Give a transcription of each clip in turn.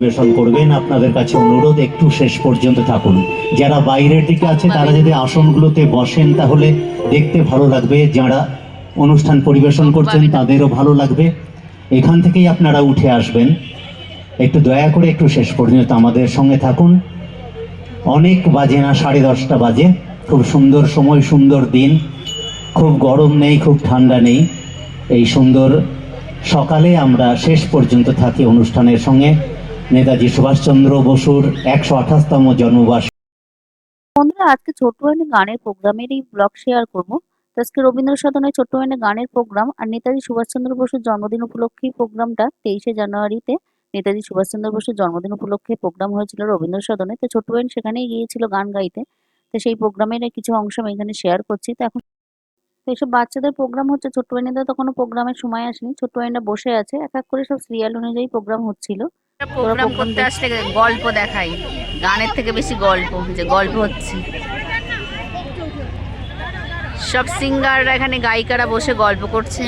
পরিবেশন করবেন আপনাদের কাছে অনুরোধ একটু শেষ পর্যন্ত থাকুন। যারা বাইরের দিকে আছে তারা যদি আসনগুলোতে বসেন তাহলে দেখতে ভালো লাগবে। যারা অনুষ্ঠান পরিবেশন করছেন তাদেরও ভালো লাগবে। এখান থেকেই আপনারা উঠে আসবেন। একটু দয়া করে একটু শেষ পর্যন্ত আমাদের সঙ্গে থাকুন। অনেক বাজে না সাড়ে দশটা বাজে। খুব সুন্দর সময় সুন্দর দিন। খুব গরম নেই খুব ঠান্ডা নেই। এই সুন্দর সকালে আমরা শেষ পর্যন্ত থাকি অনুষ্ঠানের সঙ্গে। নেতাজি সুভাষচন্দ্র বসুর একশো আঠাশতম জন্মবার্ষিকী। বন্ধুরা, আজকে ছোট্ট একটা গানের প্রোগ্রামের এই ব্লগ শেয়ার করব। তো আজকে রবীন্দ্র সদনে ছোট্ট একটা গানের প্রোগ্রাম আর নেতাজি সুভাষচন্দ্র বসুর জন্মদিন উপলক্ষে প্রোগ্রামটা তেইশে জানুয়ারিতে নেতাজি সুভাষচন্দ্র বসুর জন্মদিন উপলক্ষে প্রোগ্রাম হয়েছিল রবীন্দ্র সদনে তো ছোট্ট বাইন সেখানেই গিয়েছিল গান গাইতে। তো সেই প্রোগ্রামের কিছু অংশ আমি এখানে শেয়ার করছি। তো এখন তো এইসব বাচ্চাদের প্রোগ্রাম হচ্ছে, ছোট্ট বাইনেদের তখনও প্রোগ্রামের সময় আসেনি। ছোট্ট বাইনরা বসে আছে। এক এক করে সব সিরিয়াল অনুযায়ী প্রোগ্রাম হচ্ছিল। প্রোগ্রাম করতে। আসলে গল্প দেখাই। গানের থেকে বেশি গল্প যে গল্প হচ্ছে। সব সিঙ্গাররা এখানে গায়িকারা বসে গল্প করছে।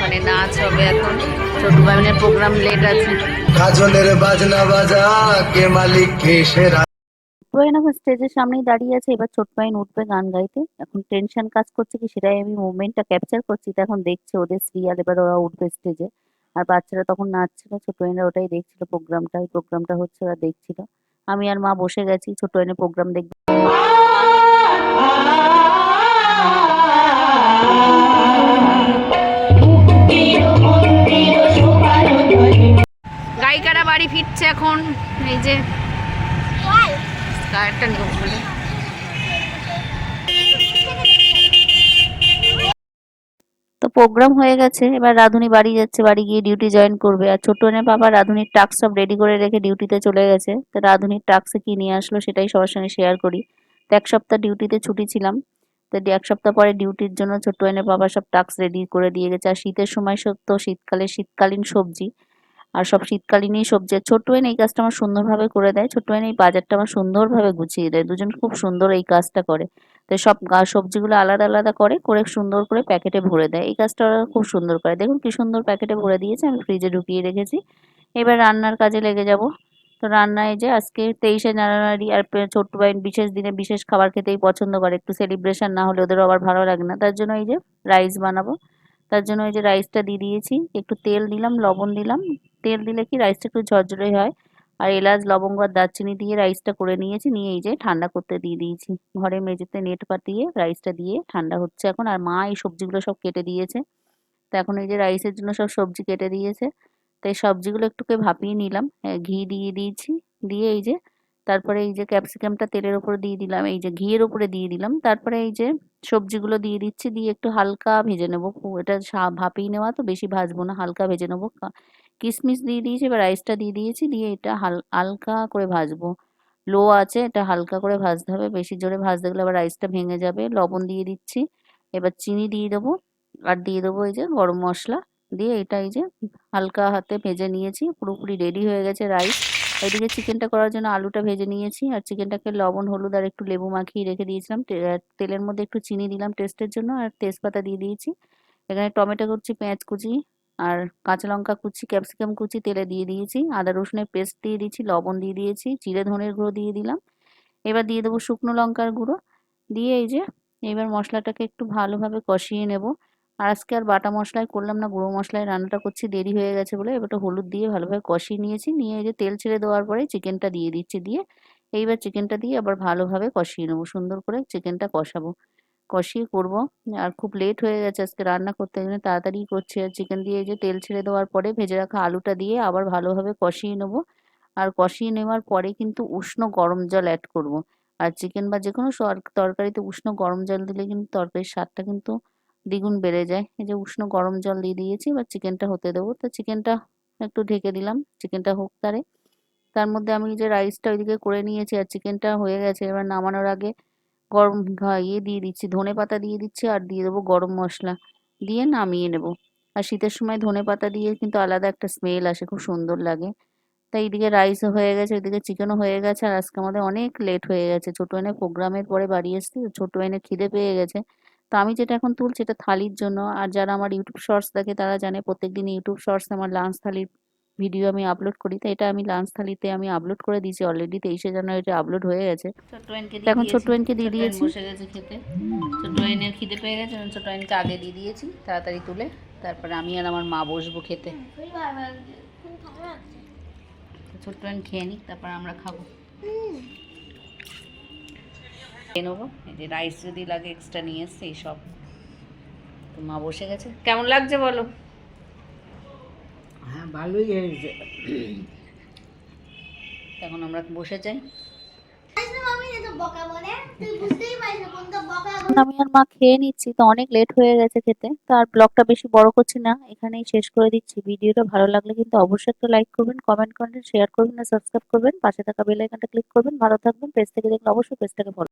মানে নাচ হবে এখন। ছোট বাবিনের প্রোগ্রাম লেট আছে। কাজলের বাজনা বাজা কে মালিক কে সেরা? ছোট্ট এখন স্টেজের সামনেই দাঁড়িয়ে আছে এবার ছোট পাইন উঠবে গান গাইতে। এখন টেনশন কাজ করছে কি সেটাই আমি মুভমেন্টটা ক্যাপচার করছি তো এখন দেখছে ওদের সিরিয়াল এবার ওরা উঠবে স্টেজে আর বাচ্চারা তখন নাচছিল ছোট পাইনরা ওটাই দেখছিল প্রোগ্রামটা এই প্রোগ্রামটা হচ্ছে ওরা দেখছিল। আমি আর মা বসে গেছি ছোট পাইনের প্রোগ্রাম দেখতে গায়িকারা বাড়ি ফিরছে এখন এই যে। বলে প্রোগ্রাম হয়ে গেছে, এবার রাধুনি বাড়ি যাচ্ছে, বাড়ি গিয়ে ডিউটি জয়েন করবে। আর ছোট এনে বাবা, রাধুনির টাস্ক সব রেডি করে রেখে ডিউটিতে চলে গেছে। তো রাধুনির টাক্সে কি নিয়ে আসলো সেটাই সবার সঙ্গে শেয়ার করি। তো এক সপ্তাহ ডিউটিতে ছুটি ছিলাম। তো এক সপ্তাহ পরে ডিউটির জন্য ছোট্ট এনে বাবা সব টাক্স রেডি করে দিয়ে গেছে। আর শীতের সময় সত্য শীতকালে শীতকালীন সবজি। আর সব শীতকালীনই সবজি। ছোট্ট বোন এই কাজটা আমার সুন্দরভাবে করে দেয়। ছোট্ট বোন এই বাজারটা আমার সুন্দরভাবে গুছিয়ে দেয়। দুজন খুব সুন্দর এই কাজটা করে। তো সব সবজিগুলো আলাদা আলাদা করে করে সুন্দর করে প্যাকেটে ভরে দেয়। এই কাজটা ওরা খুব সুন্দর করে। দেখুন কি সুন্দর প্যাকেটে ভরে দিয়েছে। আমি ফ্রিজে ঢুকিয়ে রেখেছি। এবার রান্নার কাজে লেগে যাব। তো রান্নায় যে আজকে তেইশে জানুয়ারি আর ছোট্ট বাইন বিশেষ দিনে বিশেষ খাবার খেতেই পছন্দ করে। একটু সেলিব্রেশন না হলে ওদেরও আবার ভালো লাগে না। তার জন্য এই যে রাইস বানাবো। তার জন্য এই যে রাইসটা দিয়ে দিয়েছি। একটু তেল দিলাম, লবণ দিলাম। তেল দিলে কি রাইসটা একটু ঝরঝরে হয়? আর এলাচ, লবঙ্গ আর দারচিনি দিয়ে রাইসটা করে নিয়েছি, নিয়ে এই যে ঠান্ডা করতে দিয়ে দিয়েছি। ঘরে মেঝেতে নেট পাতিয়ে রাইসটা দিয়ে ঠান্ডা হচ্ছে এখন। আর মা এই সবজিগুলো সব কেটে দিয়েছে। তো এখন এই যে রাইসের জন্য সব সবজি কেটে দিয়েছে। তো এই সবজিগুলো একটুকে ভাপিয়ে নিলাম। ঘি দিয়ে দিয়েছি। দিয়ে এই যে তারপরে এই যে ক্যাপসিকামটা তেলের উপরে দিয়ে দিলাম। এই যে ঘিয়ের উপরে দিয়ে দিলাম। তারপরে এই যে সবজিগুলো দিয়ে দিচ্ছি। দিয়ে একটু হালকা ভেজে নেব। এটা ভাপিয়ে নেওয়া তো বেশি ভাজবো না। হালকা ভেজে নেব। কিশমিশ দিয়ে দিয়েছি, এবার রাইসটা দিয়ে দিয়েছি, দিয়ে এটা হাল, হালকা করে ভাজবো। লো আছে, এটা হালকা করে ভাজতে হবে, বেশি জোরে ভাজতে গেলে আবার রাইসটা ভেঙে যাবে। লবণ দিয়ে দিচ্ছি, এবার চিনি দিয়ে দেবো, আর দিয়ে দেবো এই যে গরম মশলা, দিয়ে এটা এই যে হালকা হাতে ভেজে নিয়েছি, পুরোপুরি রেডি হয়ে গেছে রাইস এদিকে চিকেনটা করার জন্য আলুটা ভেজে নিয়েছি, আর চিকেনটাকে লবণ, হলুদ আর একটু লেবু মাখিয়ে রেখে দিয়েছিলাম। তেলের মধ্যে একটু চিনি দিলাম টেস্টের জন্য, আর তেজপাতা দিয়ে দিয়েছি। এখানে টমেটো কুচি পেঁয়াজ কুচি আর কাঁচা লঙ্কা কুচি, ক্যাপসিকাম কুচি, তেলে দিয়ে দিয়েছি। আদা রসুনের পেস্ট দিয়ে দিয়েছি, লবণ দিয়ে দিয়েছি, জিরে, ধনের গুঁড়ো দিয়ে দিলাম। এবার দিয়ে দেবো শুকনো লঙ্কার গুঁড়ো। দিয়ে এই যে, এবার মশলাটাকে একটু ভালোভাবে কষিয়ে নেব। আর আজকে আর বাটা মশলায় করলাম না, গুঁড়ো মশলায় রান্নাটা করছি, দেরি হয়ে গেছে বলে এবার হলুদ দিয়ে ভালোভাবে কষিয়ে নিয়েছি। নিয়ে এই যে তেল ছেড়ে দেওয়ার পরে চিকেনটা দিয়ে দিচ্ছি দিয়ে। এইবার চিকেনটা দিয়ে আবার ভালোভাবে কষিয়ে নেব, সুন্দর করে চিকেনটা কষাবো। কষিয়ে করব। আর খুব লেট হয়ে গেছে আজকে রান্না করতে গেলে তাড়াতাড়ি করছি। আর চিকেন দিয়ে যে তেল ছেড়ে দেওয়ার পরে ভেজে রাখা আলুটা দিয়ে আবার ভালোভাবে কষিয়ে নেব। আর কষিয়ে নেওয়ার পরে কিন্তু উষ্ণ গরম জল অ্যাড করব। আর চিকেন বা যে কোনো তরকারিতে উষ্ণ গরম জল দিলে কিন্তু তরকারির স্বাদটা কিন্তু দ্বিগুণ বেড়ে যায়। এই যে উষ্ণ গরম জল দিয়ে দিয়েছি বা চিকেনটা হতে দেবো। তো চিকেনটা একটু ঢেকে দিলাম চিকেনটা হোক তারে। তার মধ্যে আমি যে রাইসটা ওইদিকে করে নিয়েছি, আর চিকেনটা হয়ে গেছে। এবার নামানোর আগে গরম ইয়ে দিয়ে দিচ্ছি। ধনে পাতা দিয়ে দিচ্ছি আর দিয়ে দেবো গরম মশলা। দিয়ে নামিয়ে নেব। আর শীতের সময় ধনে পাতা দিয়ে কিন্তু আলাদা একটা স্মেল আসে, খুব সুন্দর লাগে। তাই এইদিকে রাইসও হয়ে গেছে ওইদিকে চিকেনও হয়ে গেছে আর আজকে আমাদের অনেক লেট হয়ে গেছে। ছোটো এনে প্রোগ্রামের পরে বাড়ি এসেছি ছোটো এনে খিদে পেয়ে গেছে। তো আমি যেটা এখন তুলছি এটা থালির জন্য। আর যারা আমার ইউটিউব শর্টস দেখে তারা জানে প্রত্যেকদিন ইউটিউব শর্টস আমার লাঞ্চ থালির ভিডিও আমি আপলোড করি তো এটা আমি লাঞ্চ থালিতে আমি আপলোড করে দিয়েছি অলরেডি তেইশে জানুয়ারিতে আপলোড হয়ে গেছে। এখন ছোট্ট আইনকে দিয়ে দিয়েছি। বসে গেছে খেতে। ছোট্ট আইনের খিদে পেয়ে গেছে ছোট্ট আইনকে আগে দিয়ে দিয়েছি তাড়াতাড়ি তুলে তারপরে আমি আর আমার মা বসবো খেতে। ছোট্ট আইন খেয়ে নিক তারপর আমরা খাব। খেয়ে নেব এই যে রাইস যদি লাগে এক্সট্রা নিয়ে এসছে এই সব। তো মা বসে গেছে। কেমন লাগছে বলো? ভালোই হয়েছে। এখন আমরা বসে যাই। আমি আর মা খেয়ে নিচ্ছি তো অনেক লেট হয়ে গেছে খেতে তো আর ব্লগটা বেশি বড় করছি না এখানেই শেষ করে দিচ্ছি। ভিডিওটা ভালো লাগলে কিন্তু অবশ্যই একটা লাইক করবেন কমেন্ট করবেন শেয়ার করবেন আর সাবস্ক্রাইব করবেন। পাশে থাকা বেল আইকনটা ক্লিক করবেন ভালো থাকবেন পেজ থেকে দেখলে অবশ্যই পেজটাকে ফলো